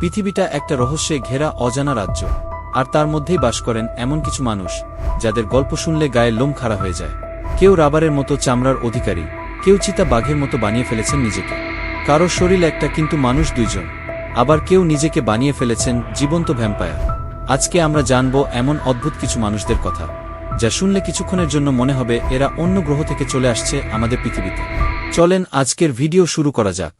পৃথিবীটা একটা রহস্যে ঘেরা অজানা রাজ্য, আর তার মধ্যেই বাস করেন এমন কিছু মানুষ যাদের গল্প শুনলে গায়ে লোম খাড়া হয়ে যায়। কেউ রাবারের মতো চামড়ার অধিকারী, কেউ চিতা বাঘের মতো বানিয়ে ফেলেছেন নিজেকে। কারও শরীর একটা কিন্তু মানুষ দুইজন, আবার কেউ নিজেকে বানিয়ে ফেলেছেন জীবন্ত ভ্যাম্পায়ার। আজকে আমরা জানব এমন অদ্ভুত কিছু মানুষদের কথা, যা শুনলে কিছুক্ষণের জন্য মনে হবে এরা অন্য গ্রহ থেকে চলে আসছে আমাদের পৃথিবীতে। চলেন আজকের ভিডিও শুরু করা যাক।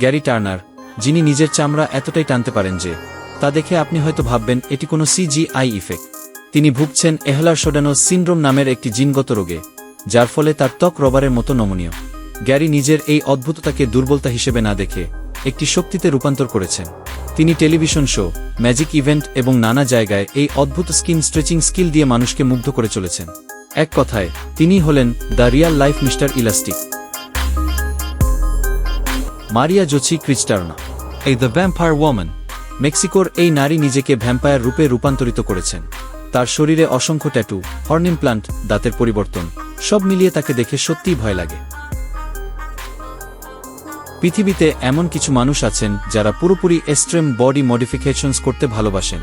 গ্যারি টার্নার, যিনি নিজের চামড়া এতটাই টানতে পারেন যে, তা দেখে আপনি হয়তো ভাববেন এটি কোনো সিজিআই ইফেক্ট তিনি ভুগছেন এহলার সোডানো সিন্ড্রোম নামের একটি জিনগত রোগে, যার ফলে তার ত্বক রবারের মতো নমনীয়। গ্যারি নিজের এই অদ্ভুততাকে দুর্বলতা হিসেবে না দেখে একটি শক্তিতে রূপান্তর করেছেন। তিনি টেলিভিশন শো, ম্যাজিক ইভেন্ট এবং নানা জায়গায় এই অদ্ভুত স্কিন স্ট্রেচিং স্কিল দিয়ে মানুষকে মুগ্ধ করে চলেছেন। এক কথায় তিনি হলেন the real life mister elastic. Maria জোচি ক্রিস্টার্না। এই দ্য ভ্যাম্পায়ার ওয়ামান মেক্সিকোর এই নারী নিজেকে ভ্যাম্পায়ার রূপে রূপান্তরিত করেছেন। তার শরীরে অসংখ্য ট্যাটু, হর্ন ইমপ্লান্ট দাঁতের পরিবর্তন, সব মিলিয়ে তাকে দেখে সত্যিই ভয় লাগে। পৃথিবীতে এমন কিছু মানুষ আছেন যারা পুরোপুরি এক্সট্রেম বডি মডিফিকেশনস করতে ভালোবাসেন,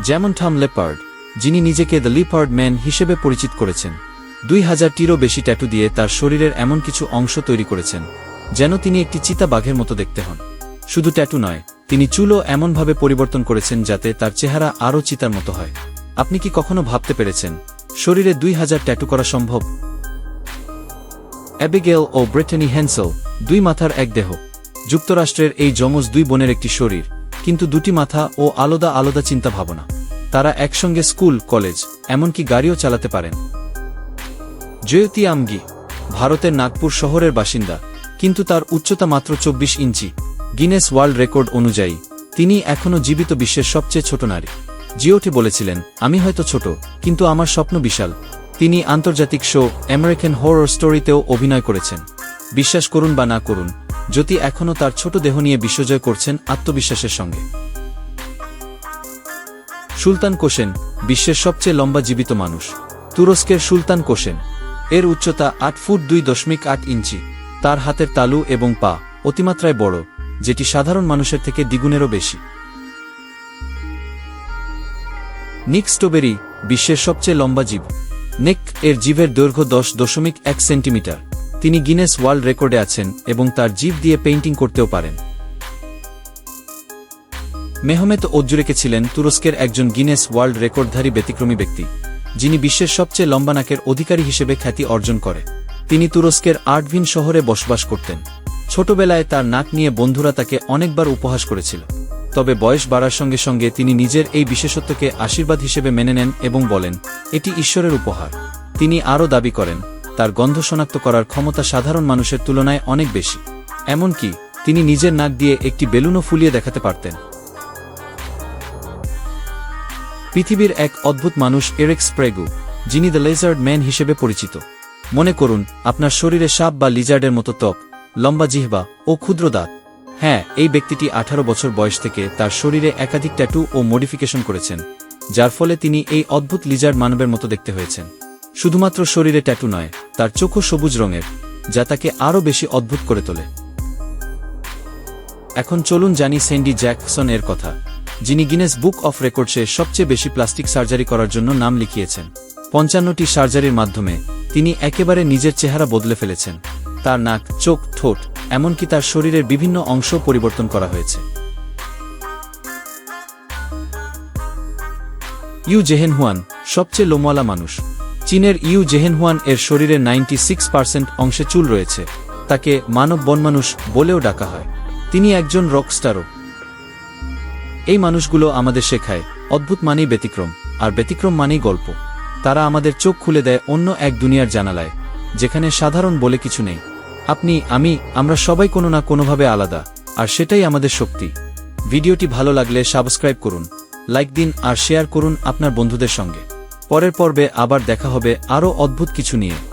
যেমন টম লেপার্ড, যিনি নিজেকে দ্য লিপার্ড ম্যান হিসেবে পরিচিত করেছেন। দুই হাজারটিরও বেশি ট্যাটু দিয়ে তার শরীরের এমন কিছু অংশ তৈরি করেছেন, যেন তিনি একটি চিতা বাঘের মতো দেখতে হন। শুধু ট্যাটু নয়, তিনি চুলও এমনভাবে পরিবর্তন করেছেন যাতে তার চেহারা আরও চিতার মতো হয়। আপনি কি কখনো ভাবতে পেরেছেন, শরীরে দুই হাজার ট্যাটু করা সম্ভব? অ্যাবিগেল ও ব্রিটেনি হ্যান্সেল দুই মাথার এক দেহ। যুক্তরাষ্ট্রের এই যমজ দুই বোনের একটি শরীর, কিন্তু দুটি মাথা ও আলাদা আলাদা চিন্তা ভাবনা তারা একসঙ্গে স্কুল, কলেজ, এমনকি গাড়িও চালাতে পারেন। জয়তী আমগি, ভারতের নাগপুর শহরের বাসিন্দা, কিন্তু তার উচ্চতা মাত্র চব্বিশ ইঞ্চি। গিনেস ওয়ার্ল্ড রেকর্ড অনুযায়ী, তিনি এখনও জীবিত বিশ্বের সবচেয়ে ছোট নারী। জিওটি বলেছিলেন, আমি হয়তো ছোট, কিন্তু আমার স্বপ্ন বিশাল। তিনি আন্তর্জাতিক শো আমেরিকান হরর স্টোরিতেও অভিনয় করেছেন। বিশ্বাস করুন বা না করুন, জ্যোতি এখনও তার ছোট দেহ নিয়ে বিশ্বজয় করছেন আত্মবিশ্বাসের সঙ্গে। সুলতান কোশেন, বিশ্বের সবচেয়ে লম্বা জীবিত মানুষ। তুরস্কের সুলতান কোশেন এর উচ্চতা আট ফুট দুই দশমিক আট ইঞ্চি। তার হাতের তালু এবং পা অতিমাত্রায় বড়, যেটি সাধারণ মানুষের থেকে দ্বিগুণেরও বেশি। নিক স্টোবেরি বিশ্বের সবচেয়ে লম্বা জীব। নেক এর জীবের দৈর্ঘ্য দশ দশমিক এক সেন্টিমিটার। তিনি গিনেস ওয়ার্ল্ড রেকর্ডে আছেন এবং তার জীব দিয়ে পেইন্টিং করতেও পারেন। মেহমেত ওজ্জুরেকে ছিলেন তুরস্কের একজন গিনেস ওয়ার্ল্ড রেকর্ডধারী ব্যতিক্রমী ব্যক্তি। যিনি বিশ্বের সবচেয়ে লম্বা নাকের অধিকারী হিসেবে খ্যাতি অর্জন করে। তিনি তুরস্কের আর্টভিন শহরে বসবাস করতেন। ছোটবেলায় তার নাক নিয়ে বন্ধুরা তাকে অনেকবার উপহাস করেছিল। তবে বয়স বাড়ার সঙ্গে সঙ্গে তিনি নিজের এই বিশেষত্বকে আশীর্বাদ হিসেবে মেনে নেন এবং বলেন, এটি ঈশ্বরের উপহার। তিনি আরও দাবি করেন, তার গন্ধ শনাক্ত করার ক্ষমতা সাধারণ মানুষের তুলনায় অনেক বেশি। এমনকি তিনি নিজের নাক দিয়ে একটি বেলুনও ফুলিয়ে দেখাতে পারতেন। পৃথিবীর এক অদ্ভুত মানুষ এরেক্স প্রেগু যিনি দ্য লেজার্ড ম্যান হিসেবে পরিচিত। মনে করুন, আপনার শরীরে সাপ বা লিজার্ডের মতো ত্বক, লম্বা জিহ্বা ও ক্ষুদ্র দাঁত। হ্যাঁ এই ব্যক্তিটি আঠারো বছর বয়স থেকে তার শরীরে একাধিক ট্যাটু ও মডিফিকেশন করেছেন, যার ফলে তিনি এই অদ্ভুত লিজার্ড মানবের মতো দেখতে হয়েছেন। শুধুমাত্র শরীরে ট্যাটু নয়, তার চোখও সবুজ রঙের, যা তাকে আরও বেশি অদ্ভুত করে তোলে। এখন চলুন জানি স্যান্ডি জ্যাকসন এর কথা। যিনি গিনেস বুক অফ রেকর্ডসে সবচেয়ে বেশি প্লাস্টিক সার্জারি করার জন্য নাম লিখিয়েছেন। পঞ্চান্নটি সার্জারির মাধ্যমে তিনি একেবারে নিজের চেহারা বদলে ফেলেছেন। তার নাক, চোখ, ঠোঁট, এমনকি তার শরীরের বিভিন্ন অংশ পরিবর্তন করা হয়েছে। ইউ জেহেনহুয়ান, সবচেয়ে লোমওয়ালা মানুষ। চীনের ইউ জেহেনহুয়ান এর শরীরে নাইনটি সিক্স অংশে চুল রয়েছে। তাকে মানব বনমানুষ বলেও ডাকা হয়। তিনি একজন রকস্টারও এই মানুষগুলো আমাদের শেখায়, অদ্ভুত মানেই ব্যতিক্রম, আর ব্যতিক্রম মানেই গল্প। তারা আমাদের চোখ খুলে দেয় অন্য এক দুনিয়ার জানালায়, যেখানে সাধারণ বলে কিছু নেই। আপনি, আমি, আমরা সবাই কোনো না কোনোভাবে আলাদা, আর সেটাই আমাদের শক্তি। ভিডিওটি ভালো লাগলে সাবস্ক্রাইব করুন, লাইক দিন আর শেয়ার করুন আপনার বন্ধুদের সঙ্গে। পরের পর্বে আবার দেখা হবে আরও অদ্ভুত কিছু নিয়ে।